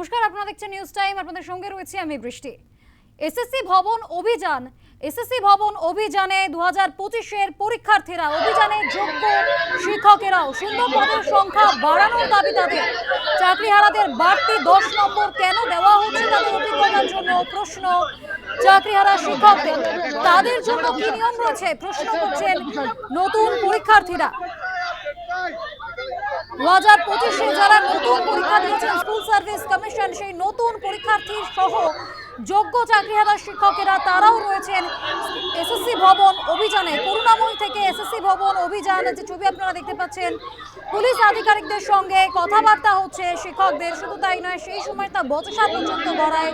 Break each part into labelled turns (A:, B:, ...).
A: নমস্কার, আপনারা দেখছেন নিউজ টাইম আপনাদের সঙ্গে রয়েছে আমি বৃষ্টি। এসএসসি ভবন অভিযান, এসএসসি ভবন অভিযানে দু হাজার পঁচিশের পরীক্ষার্থীরা, অভিযানে যোগ্য শিক্ষকেরাও শূন্য পদের সংখ্যা বাড়ানোর দাবি তাদের। চাকরিহারাদের বাড়তি দশ নম্বর কেন দেওয়া হচ্ছে তাদের অভিজ্ঞতার জন্য প্রশ্ন। চাকরিহারা শিক্ষকদের, তাদের জন্য কি নিয়ম রয়েছে? প্রশ্ন করছেন নতুন পরীক্ষার্থীরা। দু পঁচিশে যারা নতুন পরীক্ষা দিয়েছেন স্কুল সার্ভিস কমিশন সেই নতুন পরীক্ষার্থী সহ যোগ্য চাকরিহারা শিক্ষকেরা, তারাও রয়েছেন এসএসসি ভবন অভিযানে। করুণাময়ী থেকে এসএসসি ভবন অভিযান, যে ছবি আপনারা দেখতে পাচ্ছেন, পুলিশ আধিকারিকদের সঙ্গে কথাবার্তা হচ্ছে শিক্ষকদের, শুধু তাই নয়, সেই সময় তা বচসা পর্যন্ত গড়ায়।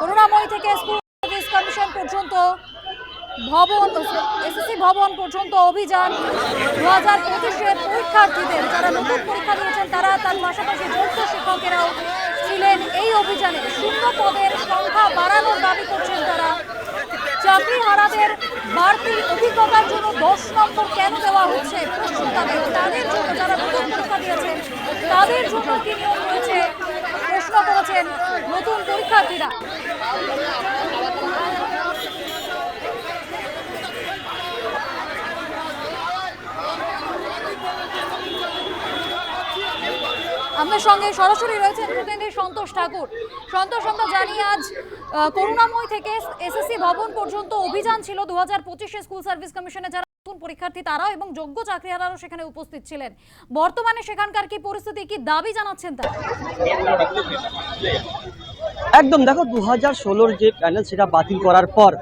A: করুণাময়ী থেকে স্কুল সার্ভিস কমিশন পর্যন্ত ভবন, এসএসসি ভবন পর্যন্ত অভিযান। দু হাজার পঁচিশের পরীক্ষার্থীদের যারা নতুন পরীক্ষা দিয়েছেন, তারা তার পাশাপাশি যোগ্য শিক্ষকেরাও ছিলেন এই অভিযানে। শূন্য পদের সংখ্যা বাড়ানোর দাবি করছেন তারা। চাকরি হারাদের বাড়তি অভিজ্ঞতার জন্য দশ নম্বর কেন দেওয়া হচ্ছে? প্রশ্ন তাদের। তাদের জন্য যারা নতুন পরীক্ষা দিয়েছেন তাদের জন্য কি নিয়ম রয়েছে? প্রশ্ন করেছেন নতুন পরীক্ষার্থীরা। আমাদের সঙ্গে সরাসরি রয়েছেন প্রতিনিধি সন্তোষ ঠাকুর। সন্তোষ, আমরা জানি আজ করুণাময় থেকে এসএসসি ভবন পর্যন্ত অভিযান ছিল দু হাজার স্কুল সার্ভিস কমিশনে যারা নতুন পরীক্ষার্থী তারাও এবং যোগ্য চাকরিহারাও সেখানে উপস্থিত ছিলেন। বর্তমানে সেখানকার কি পরিস্থিতি, কি দাবি জানাচ্ছেন তারা?
B: একদম, দেখো দু হাজার ষোলোর যে প্যানেল সেটা বাতিল করার পর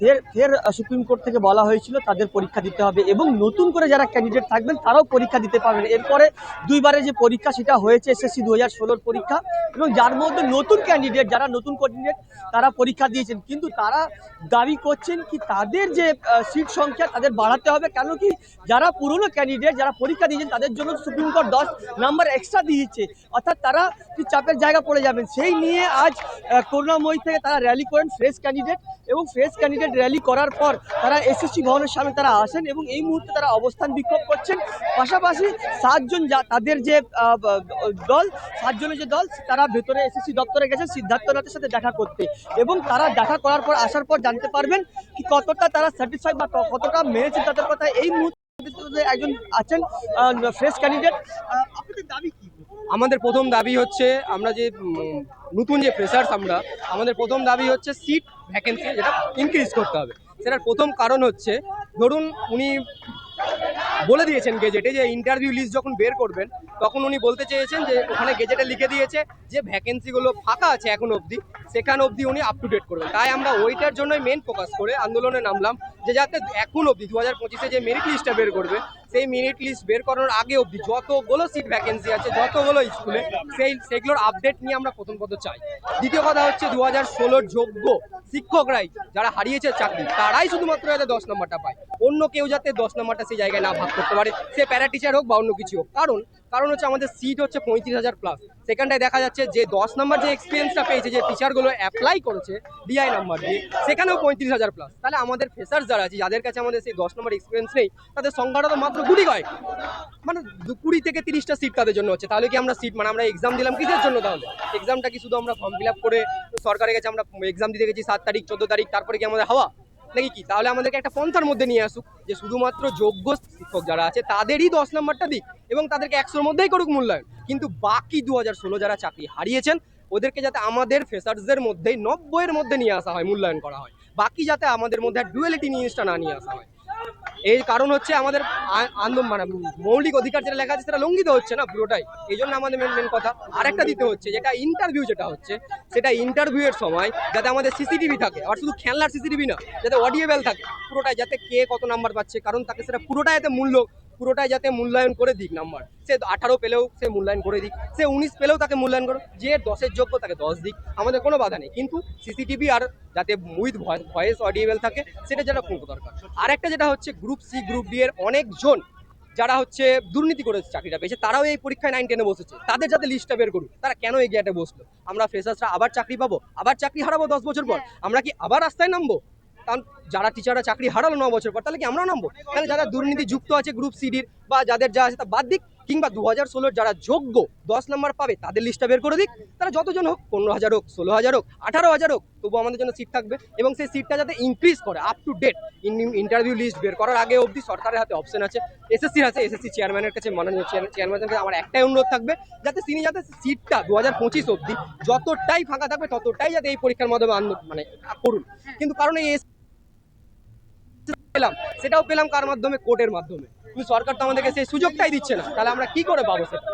B: ফের ফের সুপ্রিম কোর্ট থেকে বলা হয়েছিল তাদের পরীক্ষা দিতে হবে এবং নতুন করে যারা ক্যান্ডিডেট থাকবেন তারাও পরীক্ষা দিতে পারবেন। এরপরে দুইবারে যে পরীক্ষা সেটা হয়েছে এসএসসি দু হাজার ষোলোর পরীক্ষা এবং যার মধ্যে নতুন ক্যান্ডিডেট যারা নতুন ক্যান্ডিডেট তারা পরীক্ষা দিয়েছেন। কিন্তু তারা দাবি করছেন কি তাদের যে সিট সংখ্যা তাদের বাড়াতে হবে। কেন কি যারা পুরনো ক্যান্ডিডেট যারা পরীক্ষা দিয়েছেন, তাদের জন্য সুপ্রিম কোর্ট দশ নাম্বার এক্সট্রা দিয়েছে। অর্থাৎ তারা চাপের জায়গা পড়ে যাবেন। সেই নিয়ে আজ করুণাময়ী থেকে তারা র্যালি করেন ফ্রেশ ক্যান্ডিডেট এবং ফ্রেশ ক্যান্ডিডেট র্যালি করার পর তারা এসএসসি ভবনের সামনে তারা আসেন এবং এই মুহূর্তে তারা অবস্থান বিক্ষোভ করছেন। পাশাপাশি সাতজন যা তাদের যে দল, সাতজনের যে দল, তারা ভেতরে এসএসসি দপ্তরে গেছেন সিদ্ধার্থনাথের সাথে দেখা করতে। এবং তারা দেখা করার পর, আসার পর জানতে পারবেন কি কতটা তারা স্যাটিসফাইড বা কতটা মেরেছে তাদের কথা এই মুহূর্তে একজন আছেন ফ্রেশ ক্যান্ডিডেট আপনাদের দাবি কি?
C: আমাদের প্রথম দাবি হচ্ছে আমরা যে নতুন যে ফ্রেশার্স আমরা, আমাদের প্রথম দাবি হচ্ছে সিট ভ্যাকেন্সি যেটা ইনক্রিজ করতে হবে। সেটার প্রথম কারণ হচ্ছে, ধরুন উনি বলে দিয়েছেন গেজেটে যে ইন্টারভিউ লিস্ট যখন বের করবেন, তখন উনি বলতে চেয়েছেন যে ওখানে গেজেটে লিখে দিয়েছে যে ভ্যাকেন্সিগুলো ফাঁকা আছে এখন অবধি, সেখান অবধি উনি আপ টু ডেট করবেন। তাই আমরা ওইটার জন্যই মেন ফোকাস করে আন্দোলনে নামলাম যে যাতে এখন অবধি দু হাজার পঁচিশে যে মেরিট লিস্টটা বের করবে সেই মিনিট লিস্ট বের করানোর আগে অবধি যতগুলো সিট ভ্যাকেন্সি আছে, যতগুলো স্কুলে সেই সেগুলোর আপডেট নিয়ে আমরা প্রথম পদ চাই। দ্বিতীয় কথা হচ্ছে দু হাজার ষোলোর যোগ্য শিক্ষকরাই যারা হারিয়েছে চাকরি, তারাই শুধুমাত্র যাতে দশ নম্বরটা পায়। অন্য কেউ যাতে দশ নম্বরটা সেই জায়গায় না ভাগ করতে পারে, সে প্যারা টিচার হোক বা অন্য কিছু হোক। কারণ কারণ হচ্ছে আমাদের সিট হচ্ছে পঁয়ত্রিশ হাজার প্লাস সেখানটায় দেখা যাচ্ছে যে দশ নম্বর যে এক্সপিরিয়েন্সটা পেয়েছে, যে টিচারগুলো অ্যাপ্লাই করেছে ডিআই নাম্বার দিয়ে, সেখানেও পঁয়ত্রিশ হাজার প্লাস তাহলে আমাদের ফ্রেশার্স যারা আছে, যাদের কাছে আমাদের সেই দশ নম্বর এক্সপিরিয়েন্স নেই, তাদের সংখ্যাটা তো মাত্র কুড়ি কয়েক মানে কুড়ি থেকে তিরিশটা সিট তাদের জন্য হচ্ছে। তাহলে কি আমরা সিট মানে আমরা এক্সাম দিলাম কিসের জন্য তাহলে? এক্সামটা কি শুধু আমরা ফর্ম ফিল আপ করে সরকারের কাছে আমরা এক্সাম দিতে গেছি সাত তারিখ, চোদ্দ তারিখ, তারপরে কি আমাদের হাওয়া? নাকি কি? তাহলে আমাদেরকে একটা পন্থার মধ্যে নিয়ে আসুক, যে শুধুমাত্র যোগ্য শিক্ষক যারা আছে, তাদেরই দশ নম্বরটা দিক এবং তাদেরকে একশোর মধ্যেই করুক মূল্যায়ন। কিন্তু বাকি দু হাজার ষোলো যারা চাকরি হারিয়েছেন, ওদেরকে যাতে আমাদের ফেসার্সদের মধ্যেই নব্বইয়ের মধ্যে নিয়ে আসা হয়, মূল্যায়ন করা হয়। বাকি যাতে আমাদের মধ্যে ডুয়েলিটি জিনিসটা না নিয়ে আসা হয়। এর কারণ হচ্ছে আমাদের আন্দোলন মানে মৌলিক অধিকার যেটা লেখা আছে সেটা লঙ্ঘিত হচ্ছে না পুরোটাই। এই জন্য আমাদের মেন মেন কথা। আরেকটা দিতে হচ্ছে, যেটা ইন্টারভিউ যেটা হচ্ছে, সেটা ইন্টারভিউ এর সময় যাতে আমাদের সিসিটিভি থাকে, আর শুধু খেলনার সিসিটিভি না, যাতে অডিয়েবল থাকে, পুরোটাই, যাতে কে কত নাম্বার পাচ্ছে, কারণ তাকে সেটা পুরোটাই এতে মূল্য পুরোটাই যাতে মূল্যায়ন করে দিক নাম্বার। সে আঠারো পেলেও সে মূল্যায়ন করে দিক সে উনিশ পেলেও তাকে মূল্যায়ন করো যে দশের যোগ্য তাকে দশ দিক আমাদের কোনো বাধা নেই। কিন্তু সিসিটিভি আর যাতে উইথ ভয়েস অডিয়েবল থাকে সেটা যেটা খুব দরকার। আরেকটা যেটা হচ্ছে গ্রুপ সি গ্রুপ ডি এর অনেকজন যারা হচ্ছে দুর্নীতি করে চাকরিটা পেয়েছে তারাও এই পরীক্ষায় নাইন টেনে বসেছে। তাদের যাতে লিস্টটা বের করুক তারা কেন এই গেটে বসল? আমরা ফ্রেশার্সরা আবার চাকরি পাবো আবার চাকরি হারাবো দশ বছর পর? আমরা কি আবার রাস্তায় নামবো? কারণ যারা টিচাররা চাকরি হারালো ন বছর পর, তাহলে কি আমরা নামবো? তাহলে যারা দুর্নীতি যুক্ত আছে গ্রুপ সিডির বা যাদের যা আছে তা বাদ দিক, কিংবা দু হাজার ষোলোর যারা যোগ্য দশ নম্বর পাবে, তাদের লিস্টটা বের করে দিক। তারা যতজন হোক, পনেরো হাজার হোক, ষোলো হাজার হোক, আঠারো হাজার হোক, তবু আমাদের জন্য সিট থাকবে এবং সেই সিটটা যাতে ইনক্রিজ করে up to date interview list বের করার আগে অবধি সরকারের হাতে অপশন আছে এসএসসির আছে এসএসসি চেয়ারম্যানের কাছে মাননীয় চেয়ারম্যানের কাছে আমার একটাই অনুরোধ থাকবে, যাতে তিনি যাতে সিটটা দু হাজার পঁচিশ অবধি যতটাই ফাঁকা থাকবে, ততটাই যাতে এই পরীক্ষার মাধ্যমে আন্দোলন মানে করুন। কিন্তু কারণ এই পেলাম। সেটাও পেলাম কার মাধ্যমে? কোর্টের মাধ্যমে। কিন্তু সরকার তো আমাদেরকে সেই সুযোগটাই দিচ্ছে না। তাহলে আমরা কি করে পাবো সেটা?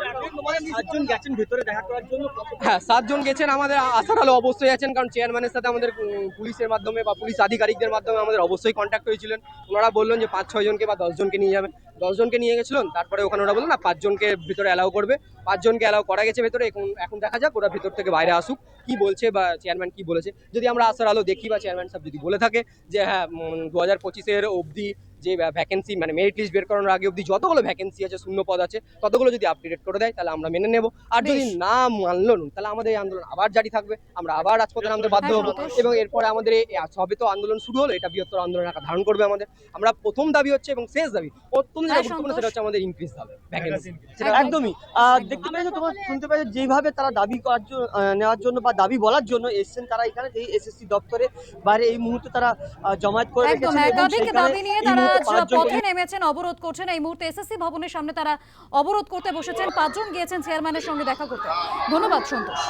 B: সাতজন গেছেন ভেতরে দেখা করার জন্য?
C: হ্যাঁ সাতজন গেছেন আমাদের আসার আলো অবশ্যই আছেন কারণ চেয়ারম্যানের সাথে আমাদের পুলিশের মাধ্যমে বা পুলিশ আধিকারিকদের মাধ্যমে আমাদের অবশ্যই কন্ট্যাক্ট হয়েছিলেন। ওনারা বললেন যে পাঁচ ছয়জনকে বা দশজনকে নিয়ে যাবেন। দশজনকে নিয়ে গেছিলেন তারপরে ওখানে ওরা বললেন না পাঁচজনকে ভিতরে অ্যালাউ করবে। পাঁচজনকে অ্যালাউ করা গেছে ভেতরে এখন এখন দেখা যাক ওরা ভেতর থেকে বাইরে আসুক। কি বলছে বা চেয়ারম্যান কি বলেছে? যদি আমরা আসার আলো দেখি বা চেয়ারম্যান সাহেব যদি বলে থাকে যে হ্যাঁ দু হাজার পঁচিশের অবধি যে ভ্যাকেন্সি মানে মেরিট লিস্ট বের করানোর আগে অবধি যতগুলো ভ্যাকেন্সি আছে শূন্য পদ আছে ততগুলো যদি আপডেট করে দেয় তাহলে আমরা মেনে নেব। আর যদি না মানলো তাহলে আমাদের এই আন্দোলন আবার জারি থাকবে। আমরা আবার রাজপথে নামতে বাধ্য হব। এবং এরপরে আমাদের এই সবে তো আন্দোলন শুরু হলো এটা বৃহত্তর আন্দোলন আকার ধারণ করবে আমাদের। আমরা প্রথম দাবি হচ্ছে এবং শেষ দাবি অত্যন্ত যেটা
A: হ্যাঁ,
C: গুরুত্বপূর্ণ সেটা হচ্ছে আমাদের ইনক্রিজ হবে ভ্যাকেন্সি
B: সেটা একদমই। দেখতে পেয়েছ তোমার শুনতে পেয়েছ যেভাবে তারা দাবি করার জন্য নেওয়ার জন্য বা দাবি বলার জন্য এসছেন তারা এখানে এই এসএসসি দপ্তরে বাইরে এই মুহূর্তে তারা জমায়েত করে
A: একদম
B: রেখেছেন এবং সেখানে
A: আজ পথে নেমেছেন অবরোধ করছেন। এই মুহূর্তে এসএসসি ভবনের সামনে তারা অবরোধ করতে বসেছেন। পাঁচজন গিয়েছেন চেয়ারম্যানের সঙ্গে দেখা করতে। ধন্যবাদ সন্তোষ।